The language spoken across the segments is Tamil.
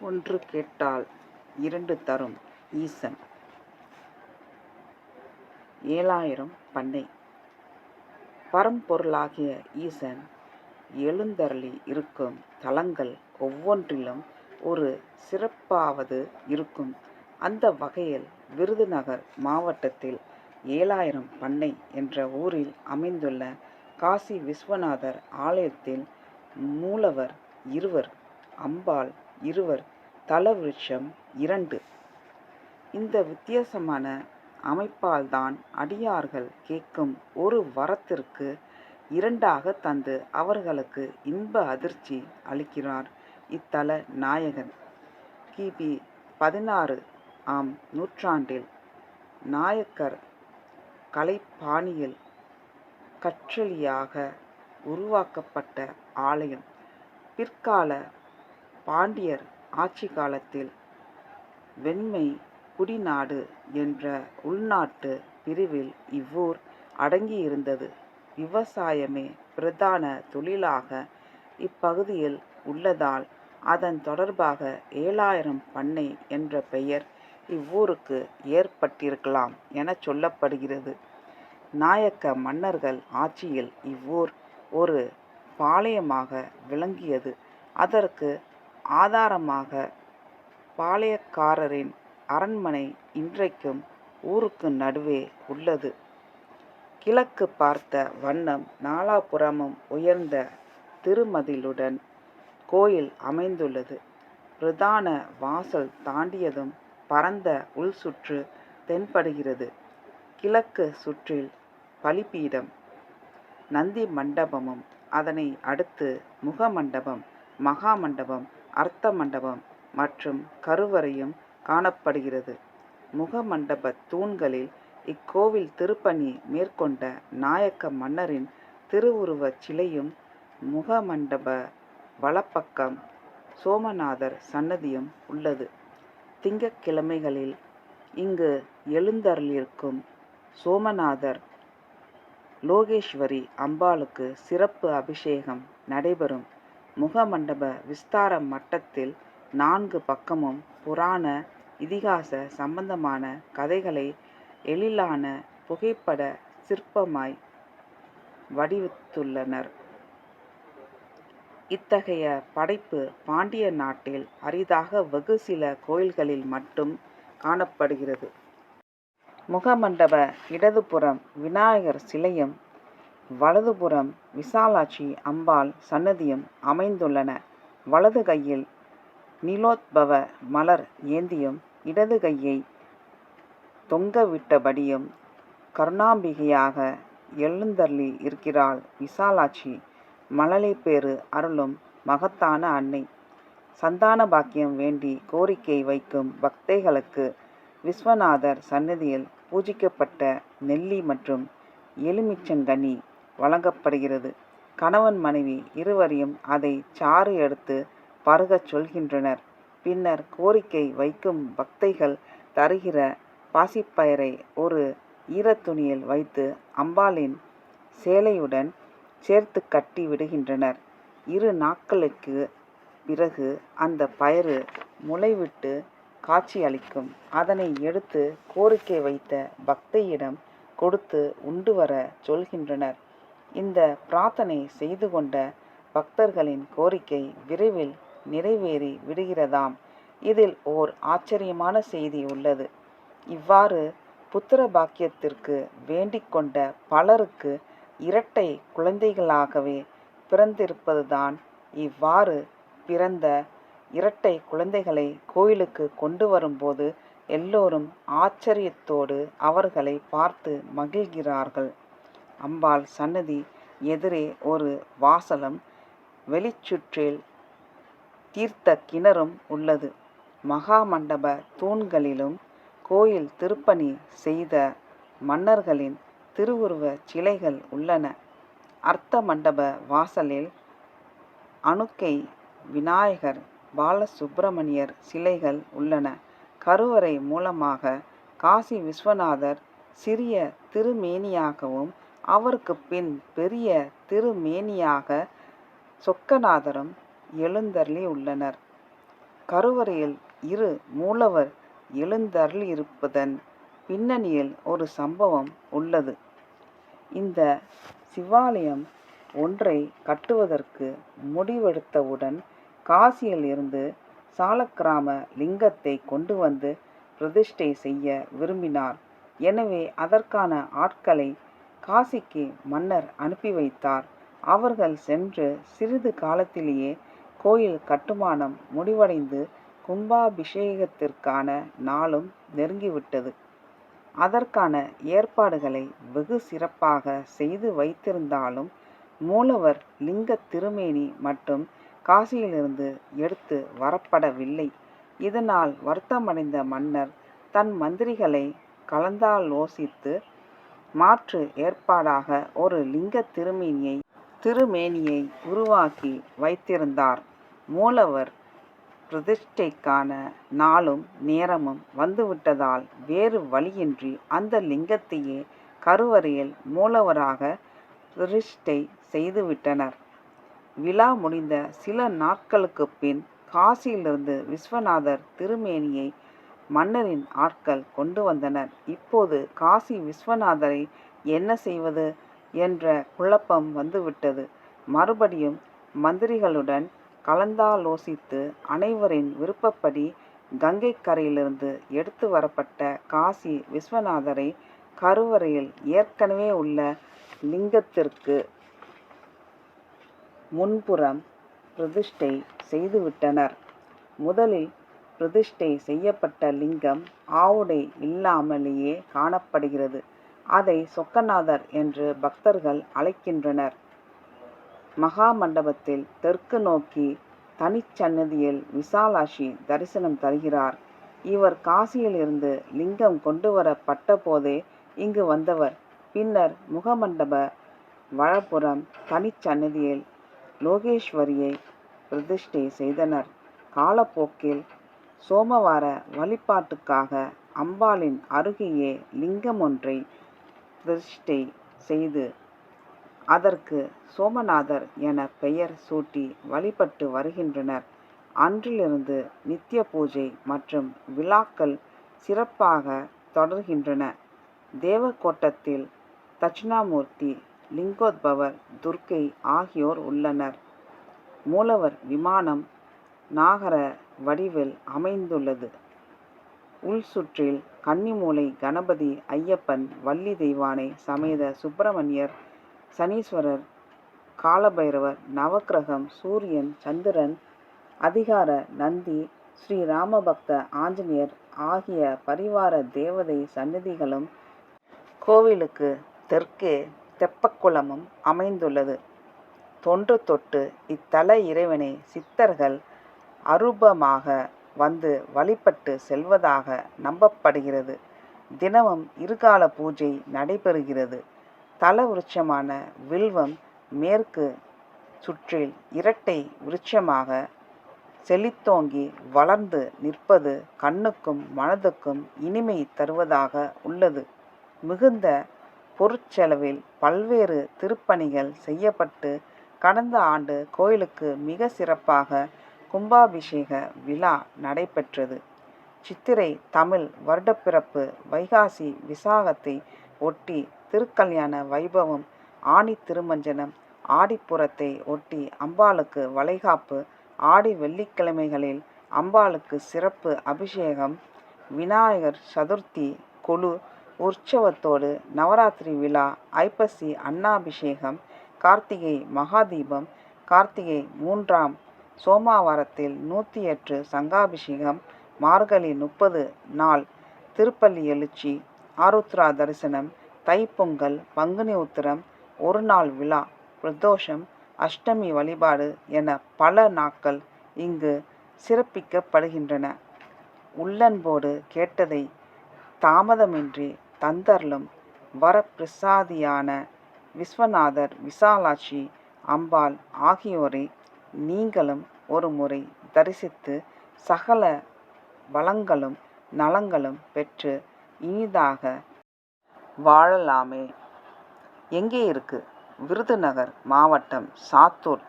ஒன்று கேட்டால் இரண்டு தரும் ஈசன். ஏழாயிரம் பண்ணை. பரம்பொருளாகிய ஈசன் எழுந்தருளி இருக்கும் தலங்கள் ஒவ்வொன்றிலும் ஒரு சிறப்பாவது இருக்கும். அந்த வகையில் விருதுநகர் மாவட்டத்தில் ஏழாயிரம் பண்ணை என்ற ஊரில் அமைந்துள்ள காசி விஸ்வநாதர் ஆலயத்தில் மூலவர் இருவர் அம்பாள் இருவர் தலவிருட்சம் இரண்டு. இந்த வித்தியாசமான அமைப்பால்தான் அடியார்கள் கேட்கும் ஒரு வரத்திற்கு இரண்டாக தந்து அவர்களுக்கு இன்ப அதிர்ச்சி அளிக்கிறார் இத்தல நாயகன். கிபி பதினாறு ஆம் நூற்றாண்டில் நாயக்கர் கலைப்பாணியில் கற்றலியாக உருவாக்கப்பட்ட ஆலயம். பிற்கால பாண்டியர் ஆட்சி காலத்தில் வெண்மை குடிநாடு என்ற உள்நாட்டு பிரிவில் இவ்வூர் அடங்கியிருந்தது. விவசாயமே பிரதான தொழிலாக இப்பகுதியில் உள்ளதால் அதன் தொடர்பாக ஏழாயிரம் பண்ணை என்ற பெயர் இவ்வூருக்கு ஏற்பட்டிருக்கலாம் என சொல்லப்படுகிறது. நாயக்க மன்னர்கள் ஆட்சியில் இவ்வூர் ஒரு பாளையமாக விளங்கியது. அதற்கு ஆதாரமாக பாளையக்காரரின் அரண்மனை இன்றைக்கும் ஊருக்கு நடுவே உள்ளது. கிழக்கு பார்த்த வண்ணம் நாலாபுறமும் உயர்ந்த திருமதிலுடன் கோயில் அமைந்துள்ளது. பிரதான வாசல் தாண்டியதும் பரந்த உள்சுற்று தென்படுகிறது. கிழக்கு சுற்றில் பலிபீடம் நந்தி மண்டபமும் அதனை அடுத்து முகமண்டபம் மகா மண்டபம் அர்த்த மண்டபம் மற்றும் கருவறையும் காணப்படுகிறது. முகமண்டப தூண்களில் இக்கோவில் திருப்பணி மேற்கொண்ட நாயக்க மன்னரின் திருவுருவச் சிலையும் முகமண்டப வலப்பக்கம் சோமநாதர் சன்னதியும் உள்ளது. திங்கக்கிழமைகளில் இங்கு எழுந்தருளிருக்கும் சோமநாதர் லோகேஸ்வரி அம்பாளுக்கு சிறப்பு அபிஷேகம் நடைபெறும். முகமண்டப விஸ்தார மட்டத்தில் நான்கு பக்கமும் புராண இதிகாச சம்பந்தமான கதைகளை எழிலான புகைப்பட சிற்பமாய் வடிவத்துள்ளனர். இத்தகைய படைப்பு பாண்டிய நாட்டில் அரிதாக வெகு சில கோயில்களில் மட்டும் காணப்படுகிறது. முகமண்டப இடதுபுறம் விநாயகர் சிலையும் வலதுபுறம் விசாலாட்சி அம்பாள் சன்னதியும் அமைந்துள்ளன. வலது கையில் நீலோத்பவ மலர் ஏந்தியும் இடது கையை தொங்கவிட்டபடியும் கருணாம்பிகையாக எழுந்தள்ளி இருக்கிறாள் விசாலாட்சி. மழலைப்பேறு அருளும் மகத்தான அன்னை. சந்தான பாக்கியம் வேண்டி கோரிக்கை வைக்கும் பக்தைகளுக்கு விஸ்வநாதர் சன்னதியில் பூஜிக்கப்பட்ட நெல்லி மற்றும் எலுமிச்சங்கனி வழங்கப்படுகிறது. கணவன் மனைவி இருவரையும் அதை சாறு எடுத்து பருகச் சொல்கின்றனர். பின்னர் கோரிக்கை வைக்கும் பக்தைகள் தருகிற பாசிப்பயரை ஒரு ஈரத்துணியில் வைத்து அம்பாளின் சேலையுடன் சேர்த்து கட்டி விடுகின்றனர். இரு நாட்களுக்கு பிறகு அந்த பயறு முளைவிட்டு காட்சியளிக்கும் அதனை எடுத்து கோரிக்கை வைத்த பக்தையிடம் கொடுத்து உண்டு வர சொல்கின்றனர். இந்த பிரார்த்தனை செய்து கொண்ட பக்தர்களின் கோரிக்கை விரைவில் நிறைவேறி விடுகிறதாம். இதில் ஓர் ஆச்சரியமான செய்தி உள்ளது. இவ்வாறு புத்திர பாக்கியத்திற்கு வேண்டிக் கொண்ட பலருக்கு இரட்டை குழந்தைகளாகவே பிறந்திருப்பதுதான் இவ்வாறு பிறந்த இரட்டை குழந்தைகளை கோயிலுக்கு கொண்டு வரும்போது எல்லோரும் ஆச்சரியத்தோடு அவர்களை பார்த்து மகிழ்கிறார்கள். அம்பாள் சன்னதி எதிரே ஒரு வாசலும் வெளிச்சுற்றில் தீர்த்த கிணறும் உள்ளது. மகா மண்டப தூண்களிலும் கோயில் திருப்பணி செய்த மன்னர்களின் திருவுருவ சிலைகள் உள்ளன. அர்த்த மண்டப வாசலில் அணுக்கை விநாயகர் பாலசுப்பிரமணியர் சிலைகள் உள்ளன. கருவறை மூலமாக காசி விஸ்வநாதர் சிறிய திருமேனியாகவும் அவருக்கு பின் பெரிய திருமேனியாக சொக்கநாதரும் எழுந்தருளி உள்ளனர் கருவறையில் இரு மூலவர் எழுந்தருளியிருப்பதன் பின்னணியில் ஒரு சம்பவம் உள்ளது. இந்த சிவாலயம் ஒன்றை கட்டுவதற்கு முடிவெடுத்தவுடன் காசியில் இருந்து சாலக்கிராம லிங்கத்தை கொண்டு வந்து பிரதிஷ்டை செய்ய விரும்பினார். எனவே அதற்கான ஆட்களை காசிக்கு மன்னர் அனுப்பி வைத்தார். அவர்கள் சென்று சிறிது காலத்திலேயே கோயில் கட்டுமானம் முடிவடைந்து கும்பாபிஷேகத்திற்கான நாளும் நெருங்கிவிட்டது. அதற்கான ஏற்பாடுகளை வெகு சிறப்பாக செய்து வைத்திருந்தாலும் மூலவர் லிங்கத் திருமேனி மட்டும் காசியிலிருந்து எடுத்து வரப்படவில்லை. இதனால் வருத்தமடைந்த மன்னர் தன் மந்திரிகளை கலந்தாலோசித்து மாற்று ஏற்பாடாக ஒரு லிங்கத் திருமேனியை திருமேனியை உருவாக்கி வைத்திருந்தார். மூலவர் பிரதிஷ்டைக்கான நாளும் நேரமும் வந்துவிட்டதால் வேறு வழியின்றி அந்த லிங்கத்தையே கருவறையில் மூலவராக பிரதிஷ்டை செய்துவிட்டனர். விழா முடிந்த சில நாட்களுக்கு பின் காசியிலிருந்து விஸ்வநாதர் திருமேனியை மன்னரின் ஆட்கள் கொண்டு வந்தனர். இப்போது காசி விஸ்வநாதரை என்ன செய்வது என்ற குழப்பம் வந்துவிட்டது. மறுபடியும் மந்திரிகளுடன் கலந்தாலோசித்து அனைவரின் விருப்பப்படி கங்கை கரையிலிருந்து எடுத்து வரப்பட்ட காசி விஸ்வநாதரை கருவறையில் ஏற்கனவே உள்ள லிங்கத்திற்கு முன்புறம் பிரதிஷ்டை செய்துவிட்டனர். முதலில் பிரதிஷ்டை செய்யப்பட்ட லிங்கம் ஆவுடை இல்லாமலேயே காணப்படுகிறது. அதை சொக்கநாதர் என்று பக்தர்கள் அழைக்கின்றனர். மகா மண்டபத்தில் தெற்கு நோக்கி தனிச்சன்னதியில் விசாலாட்சி தரிசனம் தருகிறார். இவர் காசியிலிருந்து லிங்கம் கொண்டு வரப்பட்டபோதே இங்கு வந்தவர். பின்னர் முகமண்டப வலப்புறம் தனிச்சன்னதியில் லோகேஸ்வரியை பிரதிஷ்டை செய்தனர். காலப்போக்கில் சோமவார வழிபாட்டுக்காக அம்பாளின் அருகேயே லிங்கம் ஒன்றை பிரதிஷ்டை செய்து அதற்கு சோமநாதர் என பெயர் சூட்டி வழிபட்டு வருகின்றனர். அன்றிலிருந்து நித்ய பூஜை மற்றும் விழாக்கள் சிறப்பாக தொடர்கின்றன. தேவகோட்டத்தில் தட்சிணாமூர்த்தி, லிங்கோத்பவர், துர்க்கை ஆகியோர் உள்ளனர். மூலவர் விமானம் நாகர வடிவில் அமைந்துள்ளது. உள்சுற்றில் கன்னிமூலை கணபதி, ஐயப்பன், வள்ளி தெய்வானை சமேத சுப்பிரமணியர், சனீஸ்வரர், காலபைரவர், நவக்கிரகம், சூரியன், சந்திரன், அதிகார நந்தி, ஸ்ரீராமபக்த ஆஞ்சநேயர் ஆகிய பரிவார தேவதை சன்னதிகளும் கோவிலுக்கு தெற்கே தெப்பக்குளமும் அமைந்துள்ளது. தொன்று தொட்டு இத்தல இறைவனை சித்தர்கள் அரூபமாக வந்து வழிபட்டு செல்வதாக நம்பப்படுகிறது. தினமும் இருகால பூஜை நடைபெறுகிறது. தல விருட்சமான வில்வம் மேற்கு சுற்றில் இரட்டை விருட்சமாக செழித்தோங்கி வளர்ந்து நிற்பது கண்ணுக்கும் மனதுக்கும் இனிமை தருவதாக உள்ளது. மிகுந்த பொருட்செலவில் பல்வேறு திருப்பணிகள் செய்யப்பட்டு கடந்த ஆண்டு கோயிலுக்கு மிக சிறப்பாக கும்பாபிஷேக விழா நடைபெற்றது. சித்திரை தமிழ் வருடப்பிறப்பு வைகாசி விசாகத்தை ஒட்டி திருக்கல்யாண வைபவம் ஆணி திருமஞ்சனம் ஆடிப்புறத்தை ஒட்டி அம்பாளுக்கு வளைகாப்பு ஆடி வெள்ளிக்கிழமைகளில் அம்பாளுக்கு சிறப்பு அபிஷேகம் விநாயகர் சதுர்த்தி கொலு உற்சவத்தோடு நவராத்திரி விழா ஐப்பசி அன்னாபிஷேகம் கார்த்திகை மகாதீபம் கார்த்திகை மூன்றாம் சோமாவாரத்தில் நூற்றி எட்டு சங்காபிஷேகம் மார்கழி முப்பது நாள் திருப்பள்ளி எழுச்சி ஆருத்ரா தரிசனம் தைப்பொங்கல் பங்குனி உத்திரம் ஒரு நாள் விழா பிரதோஷம் அஷ்டமி வழிபாடு என பல நாட்கள் இங்கு சிறப்பிக்கப்படுகின்றன. உள்ளன்போடு கேட்டதை தாமதமின்றி தந்தர்லும் வரப்பிரசாதியான விஸ்வநாதர் விசாலாட்சி அம்பாள் ஆகியோரை நீங்களும் ஒரு முறை தரிசித்து சகல வளங்களும் நலங்களும் பெற்று இனிதாக வாழலாமே. எங்கே இருக்கு? விருதுநகர் மாவட்டம் சாத்தூர்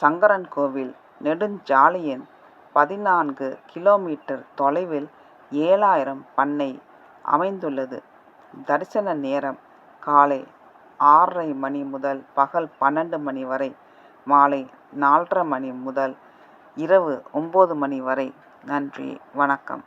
சங்கரன்கோவில் நெடுஞ்சாலையின் பதினான்கு கிலோமீட்டர் தொலைவில் ஏழாயிரம் பண்ணை அமைந்துள்ளது. தரிசன நேரம் காலை ஆறரை மணி முதல் பகல் பன்னெண்டு மணி வரை மாலை நாலரை மணி முதல் இரவு ஒம்பது மணி வரை. நன்றி வணக்கம்.